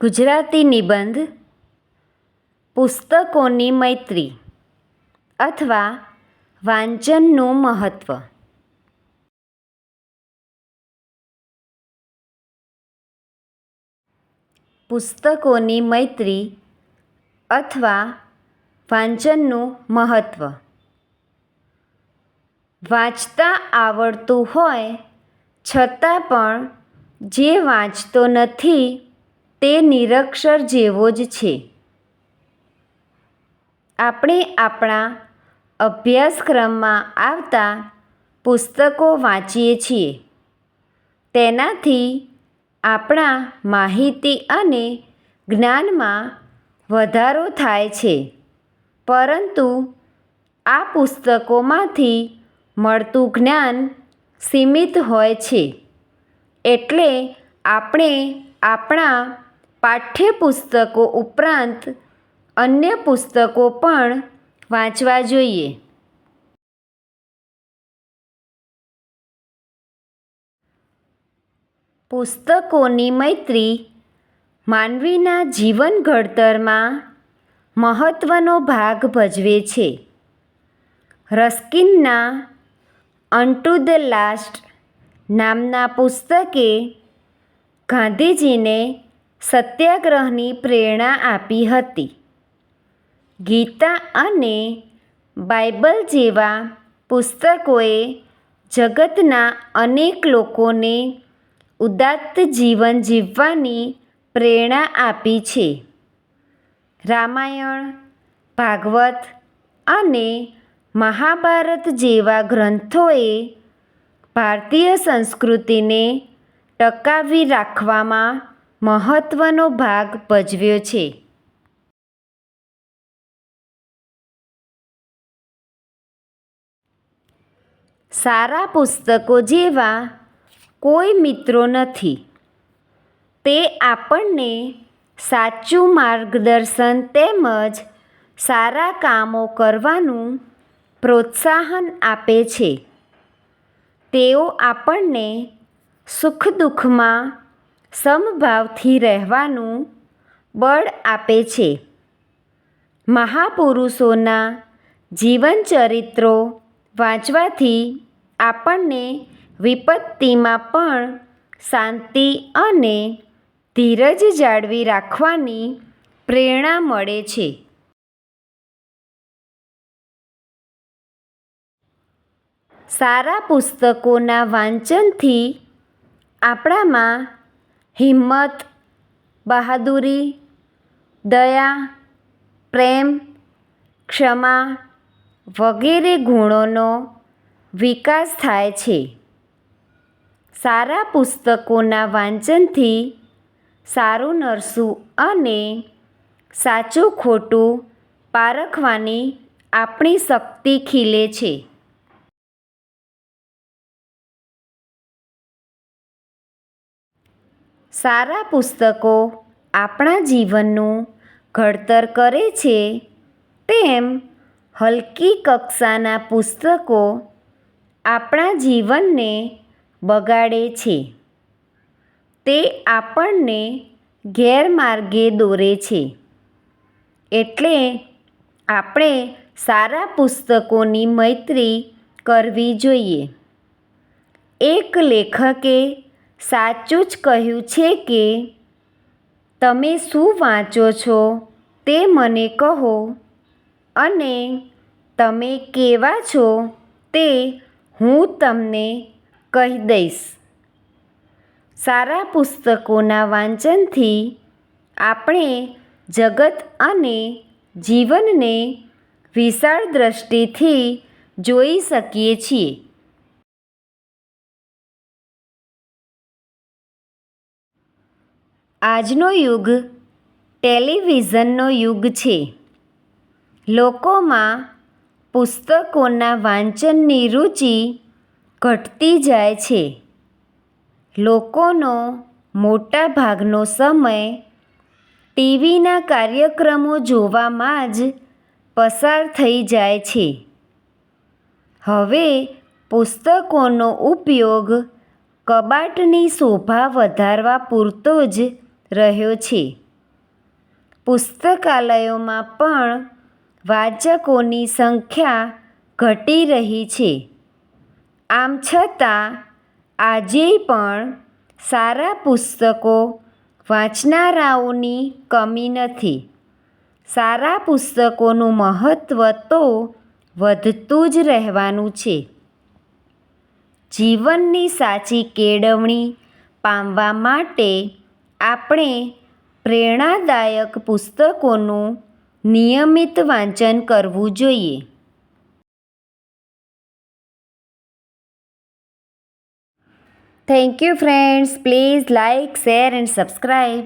ગુજરાતી નિબંધ પુસ્તકોની મૈત્રી અથવા વાંચનનું મહત્ત્વ પુસ્તકોની મૈત્રી અથવા વાંચનનું મહત્ત્વ વાંચતા આવડતું હોય છતાં પણ જે વાંચતો નથી તે નિરક્ષર જેવો જ છે. આપણે આપણા અભ્યાસક્રમમાં આવતા પુસ્તકો વાંચીએ છીએ. તેનાથી આપણા માહિતી અને જ્ઞાનમાં વધારો થાય છે. પરંતુ આ પુસ્તકોમાંથી મળતું જ્ઞાન સીમિત હોય છે. એટલે આપણે આપણા પાઠ્યપુસ્તકો ઉપરાંત અન્ય પુસ્તકો પણ વાંચવા જોઈએ. પુસ્તકોની મૈત્રી માનવીના જીવન ઘડતરમાં મહત્ત્વનો ભાગ ભજવે છે. રસ્કિનના અન્ટુ ધ લાસ્ટ નામના પુસ્તકે ગાંધીજીને સત્યાગ્રહની પ્રેરણા આપી હતી. ગીતા અને બાઇબલ જેવા પુસ્તકોએ જગતના અનેક લોકોને ઉદાત્ત જીવન જીવવાની પ્રેરણા આપી છે. રામાયણ, ભાગવત અને મહાભારત જેવા ગ્રંથોએ ભારતીય સંસ્કૃતિને ટકાવી રાખવામાં મહત્ત્વનો ભાગ ભજવ્યો છે. સારા પુસ્તકો જેવા કોઈ મિત્રો નથી. તે આપણને સાચું માર્ગદર્શન તેમજ સારા કામો કરવાનું પ્રોત્સાહન આપે છે. તેઓ આપણને સુખ દુઃખમાં સમભાવથી રહેવાનું બળ આપે છે. મહાપુરુષોના જીવનચરિત્રો વાંચવાથી આપણને વિપત્તિમાં પણ શાંતિ અને ધીરજ જાળવી રાખવાની પ્રેરણા મળે છે. સારા પુસ્તકોના વાંચનથી આપણામાં હિંમત, બહાદુરી, દયા, પ્રેમ, ક્ષમા વગેરે ગુણોનો વિકાસ થાય છે. સારા પુસ્તકોના વાંચનથી સારું નરસું અને સાચું ખોટું પારખવાની આપણી શક્તિ ખીલે છે. સારા પુસ્તકો આપણા જીવનનું ઘડતર કરે છે, તેમ હલકી કક્ષાના પુસ્તકો આપણા જીવનને બગાડે છે. તે આપણને ગેરમાર્ગે દોરે છે. એટલે આપણે સારા પુસ્તકોની મૈત્રી કરવી જોઈએ. એક લેખકે સાચું જ કહ્યું છે કે, તમે શું વાંચો છો તે મને કહો અને તમે કેવા છો તે હું તમને કહી દઈશ. સારા પુસ્તકોના વાંચનથી આપણે જગત અને જીવનને વિશાળ દ્રષ્ટિથી જોઈ શકીએ છીએ. આજનો યુગ ટેલિવિઝનનો યુગ છે. લોકોમાં પુસ્તકોના વાંચનની રુચિ ઘટતી જાય છે. લોકોનો મોટા ભાગનો સમય ટીવીના કાર્યક્રમો જોવામાં જ પસાર થઈ જાય છે. હવે પુસ્તકોનો ઉપયોગ કબાટની શોભા વધારવા પૂરતો જ રહ્યો છે. પુસ્તકાલયોમાં પણ વાચકોની સંખ્યા ઘટી રહી છે. આમ છતાં, આજે પણ સારા પુસ્તકો વાંચનારાઓની કમી નથી. સારા પુસ્તકોનું મહત્ત્વ તો વધતું જ રહેવાનું છે. જીવનની સાચી કેળવણી પામવા માટે આપણે પ્રેરણાદાયક પુસ્તકોનું નિયમિત વાંચન કરવું જોઈએ. Thank you friends please like share and subscribe